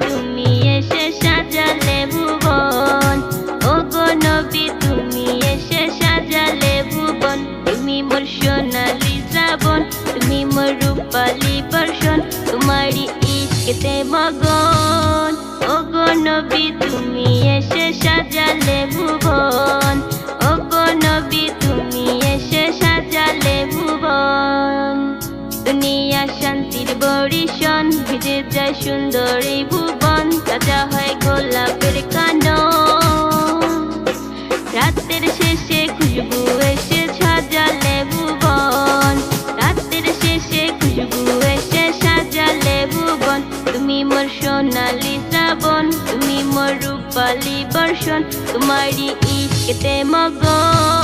তুমি এসে সাজালে ভুবন। ও গো তুমি এসে সাজালে ভুবন। তুমি মোর সোনালি শ্রাবণ, তুমি মোর রূপালি বর্ষণ। তোমারই ইশকেতে মগন। ও গো নবী, তুমি এসে সাজালে ভুবন। ও গো নবী, তুমি এসে সাজালে ভুবন। দুনিয়া শান্তির বরিশন তাজা হয় গোলাপের কানন। রাতের শেষে খুশবু এসে সাজালে ভুবন রাতের শেষে খুশবু এসে সাজালে ভুবন তুমি মোর সোনালি শ্রাবণ, তুমি মোর রূপালি বর্ষণ। তোমারই ইশকেতে মগন।